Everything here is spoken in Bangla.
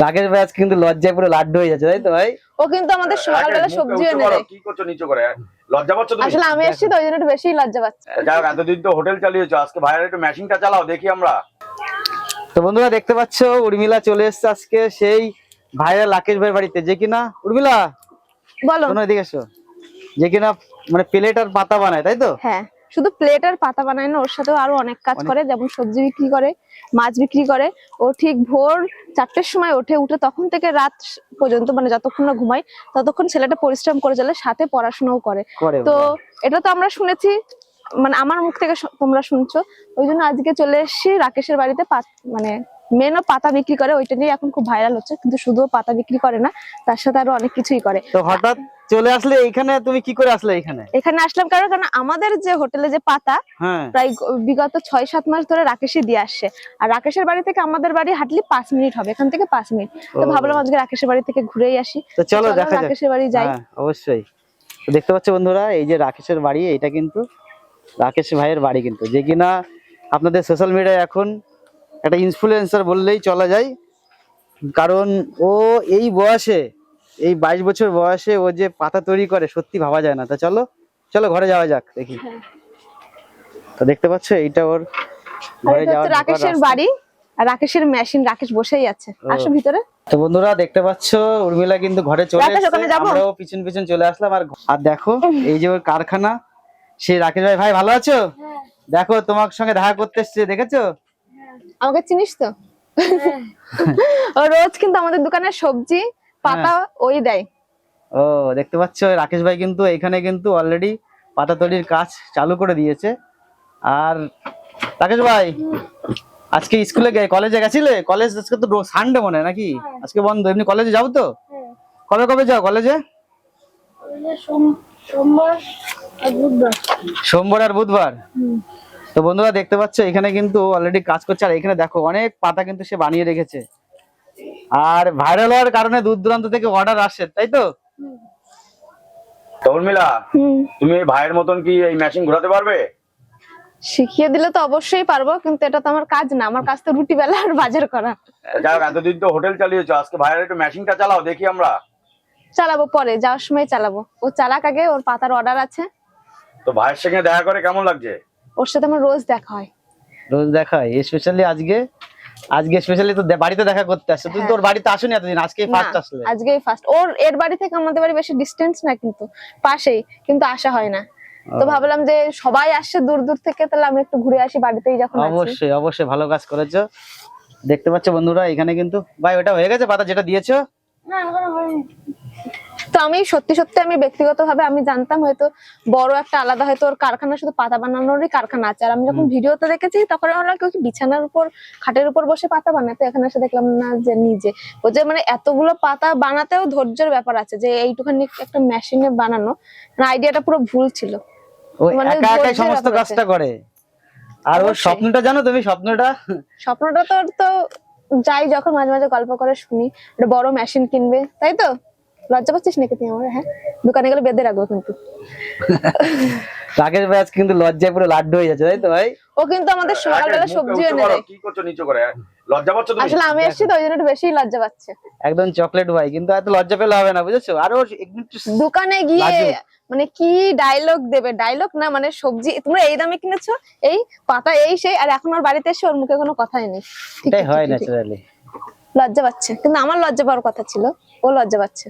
রাকেশ ভাই কিন্তু লজ্জায় পুরো লাড্ডু হয়ে যাচ্ছে তাই তো ভাই? ও কিন্তু আমাদের সকালবেলা সবজি এনে দেয়। কি করছ নিচু করে? লজ্জা পাচ্ছ তুমি? আসলে আমি এসেছি তো ওই জন্য একটু বেশি লজ্জা পাচ্ছি। হোক এতদিন তো হোটেল চালিয়েছো আজকে ভাইয়ের একটু মেশিনটা চালাও দেখি আমরা। তো বন্ধুরা দেখতে পাচ্ছ উর্মিলা চলে এসছে আজকে সেই ভাইরা লাকেশ ভাইয়ের বাড়িতে। যে কিনা? উর্মিলা? বলো। শোনো এদিকে এসো। যে কিনা মানে প্লেট আর পাতা বানায় তাই তো? হ্যাঁ। শুধু প্লেট আর পাতা বানায় না ওর সাথেও আরও অনেক কাজ করে যেমন সবজি বিক্রি করে মাছ বিক্রি করে। ও ঠিক ভোর চারটের সময় ওঠে উঠে তখন থেকে রাত পর্যন্ত মানে যতক্ষণ না ঘুমায় ততক্ষণ ছেলেটা পরিশ্রম করে চলে সাথে পড়াশোনাও করে। তো এটা তো আমরা শুনেছি মানে আমার মুখ থেকে তোমরা শুনছো। ওই জন্য আজকে চলে এসেছি রাকেশের বাড়িতে মানে মেনও পাতা বিক্রি করে ওইটা নিয়ে এখন খুব ভাইরাল হচ্ছে কিন্তু শুধু পাতা বিক্রি করে না তার সাথে আরও অনেক কিছুই করে। তো হঠাৎ চলে আসলে এখানে তুমি কি করে আসলে এখানে এখানে আসলাম কারণ কারণ আমাদের যে হোটেলে যে পাতা হ্যাঁ। প্রায় বিগত ছয় সাত মাস ধরে রাকেশই দিয়ে আসছে। আর রাকেশের বাড়ি থেকে আমাদের বাড়ি হাঁটলি পাঁচ মিনিট হবে এখান থেকে পাঁচ মিনিট। তো ভাবলাম আজকে রাকেশের বাড়ি থেকে ঘুরেই আসি। তো চলো চলো দেখা যাক। রাকেশের বাড়ি যাই। হ্যাঁ অবশ্যই। তো দেখতে পাচ্ছ বন্ধুরা এই যে রাকেশের বাড়ি এটা কিন্তু রাকেশ ভাইয়ের বাড়ি কিন্তু। যে কিনা আপনাদের সোশ্যাল মিডিয়ায় এখন একটা ইনফ্লুয়েন্সার বললেই চলা যায়। কারণ ও এই বয়সে এই বাইশ বছর বয়সে ও যে পাতা তৈরি করে সত্যি ভাবা যায় না। তা চলো চলো ঘরে যাওয়া যাক দেখি। হ্যাঁ। তো দেখতে পাচ্ছ এইটা ওর ঘরে এটা যাওয়ার রাকেশের বাড়ি আর রাকেশের মেশিন রাকেশ বসেই আছে। আসো ভিতরে। তো বন্ধুরা দেখতে পাচ্ছ উর্মিলা কিন্তু ঘরে চলে এসেছে। যাব? আমরাও পিছন পিছন চলে আসলাম আর আর দেখো এই যে ওর কারখানা সেই রাকেশ ভাই ভাই ভালো আছো? দেখো তোমার সঙ্গে দেখা করতে এসছে দেখেছ? আমাকে চিনিস তো? ও রোজ কিন্তু আমাদের দোকানের সবজি পাতা ওই দেয়। ও দেখতে পাচ্ছ রাকেশ ভাই কিন্তু এখানে কিন্তু অলরেডি পাতা তৈরির কাজ চালু করে দিয়েছে। আর রাকেশ ভাই আজকে স্কুলে গে কলেজে গেছিলে? কলেজ আজকে তো সানডে মনে হয় নাকি? আজকে বন্ধ এমনি কলেজে যাও তো? কবে কবে যাও কলেজে? সোমবার সোমবার আর বুধবার? তো বন্ধুরা দেখতে পাচ্ছ এখানে কিন্তু অলরেডি কাজ করছে। আর এখানে দেখো অনেক পাতা কিন্তু সে বানিয়ে রেখেছে। আর ভাইরাল হওয়ার কারণে দূর দূরান্ত থেকে অর্ডার আসে তাই তো? তো উর্মিলা তুমি এই ভাইয়ের মতন কি এই মেশিন ঘোরাতে পারবে? শিখিয়ে দিলে তো অবশ্যই পারব কিন্তু এটা তো আমার কাজ না আমার কাজ তো রুটি বেলা আর বাজার করা। যাও এতদিন তো হোটেল চালিয়েছো আজকে ভাইয়ের একটু মেশিনটা চালাও দেখি আমরা। চালাবো পরে যাওয়ার সময় চালাবো। ও চালাক আগে ওর পাতার অর্ডার আছে। তো ভাইয়ের সঙ্গে দেখা করে কেমন লাগছে? ওর সাথে আমার রোজ দেখা হয়। রোজ দেখা হয় স্পেশালি আজকে। আজকে স্পেশালি তো বাড়িতে দেখা করতে আসছে। তুই তোর ওর বাড়িতে আসুনি এতদিন আজকেই ফার্স্ট আসলে। আজকেই ফার্স্ট ওর এর বাড়ি থেকে আমাদের বাড়ি বেশি ডিস্টেন্স না কিন্তু পাশেই কিন্তু আসা হয় না। তো ভাবলাম যে সবাই আসছে দূর দূর থেকে তাহলে আমি একটু ঘুরে আসি বাড়িতেই যখন আছি। অবশ্যই অবশ্যই ভালো কাজ করেছ। দেখতে পাচ্ছ বন্ধুরা এখানে কিন্তু ভাই ওটা হয়ে গেছে পাতা যেটা দিয়েছ? না এখনও হয়নি। তো আমি সত্যি সত্যি আমি ব্যক্তিগতভাবে আমি জানতাম হয়তো বড় একটা আলাদা হয়তো ওর কারখানা শুধু পাতা বানানোরই কারখানা আছে। আর আমি যখন ভিডিওতে দেখেছি তখন আমরা কেউ কি বিছানার উপর খাটের উপর বসে পাতা বানায়। তো এখানে এসে দেখলাম না যে নিজে। ও যে মানে এতগুলো পাতা বানাতেও ধৈর্যের ব্যাপার আছে যে এইটুখানি একটা মেশিনে বানানো। মানে আইডিয়াটা পুরো ভুল ছিল। মানে একা একাই সমস্ত কাজটা করে। আর ওর স্বপ্নটা জানো তুমি স্বপ্নটা? স্বপ্নটা তো ওর তো যাই যখন মাঝে মাঝে গল্প করে শুনি। একটা বড় মেশিন কিনবে তাই তো? লজ্জা পাচ্ছিস নাকি তুই আমার? হ্যাঁ? দোকানে গেলে বেঁধে রাখব কিন্তু। রাকেশ ভাই কিন্তু লজ্জায় পুরো লাড্ডু হয়ে যাচ্ছে তাই তো ভাই? ও কিন্তু আমাদের সকালবেলা সবজি এনে দেয়। কি করছ নিচু করে? লজ্জা পাচ্ছ তুমি? আসলে আমি এসেছি তো ওই জন্য একটু বেশি লজ্জা পাচ্ছে। একদম চকলেট ভাই কিন্তু এত লজ্জা পেলে হবে না বুঝেছ? আর একটু দোকানে গিয়ে মানে কি ডায়লগ দেবে? ডায়লগ না মানে সবজি তোমরা এই দামে কিনেছো এই পাতা এই সেই আর এখন ওর বাড়িতে এসে ওর মুখে কোনো কথাই নেই। এটাই হয়। ন্যাচারালি লজ্জা পাচ্ছে। কিন্তু আমার লজ্জা পাওয়ার কথা ছিল ও লজ্জা পাচ্ছে।